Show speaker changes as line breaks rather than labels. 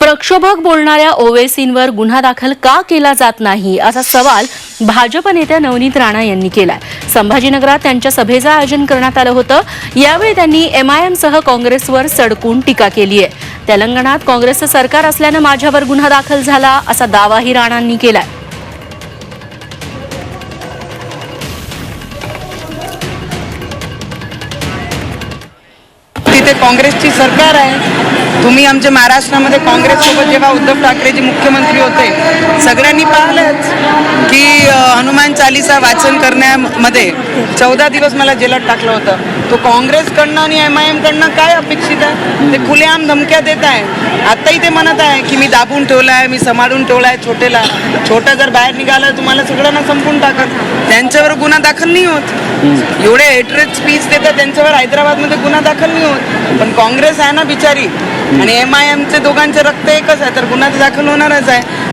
प्रक्षोभक बोलणाऱ्या ओवेसींवर गुन्हा दाखल का केला जात नाही असा सवाल भाजप नेत्या नवनीत राणा यांनी केलाय. संभाजीनगरात त्यांच्या सभेचं आयोजन करण्यात आलं होतं. यावेळी त्यांनी एमआयएम सह काँग्रेसवर सडकून टीका केली आहे. तेलंगणात काँग्रेसचं सरकार असल्यानं माझ्यावर गुन्हा दाखल झाला असा दावाही राणांनी केलाय.
तिथे काँग्रेसची सरकार आहे. तुम्ही आमच्या महाराष्ट्रामध्ये काँग्रेससोबत जेव्हा उद्धव ठाकरेजी मुख्यमंत्री होते सगळ्यांनी पाहिलंच की हनुमान चालीसा वाचन करण्यामध्ये चौदा दिवस मला जेलात टाकलं होतं. तो काँग्रेसकडनं आणि एम आय एमकडनं काय अपेक्षित आहे? ते खुलेआम धमक्या देत आहे. आत्ताही ते म्हणत आहे की मी दाबून ठेवला आहे मी सांभाळून ठेवला आहे छोटेला. छोटा जर बाहेर निघाला तुम्हाला सगळ्यांना संपून टाकत त्यांच्यावर गुन्हा दाखल नाही होत. एवढे हेटरेट स्पीच देतात त्यांच्यावर हैदराबादमध्ये गुन्हा दाखल नाही होत. पण काँग्रेस आहे ना बिचारी. आणि एम आय एमचे दोघांचे रक्त एकच आहे तर गुन्हा दाखल होणारच आहे.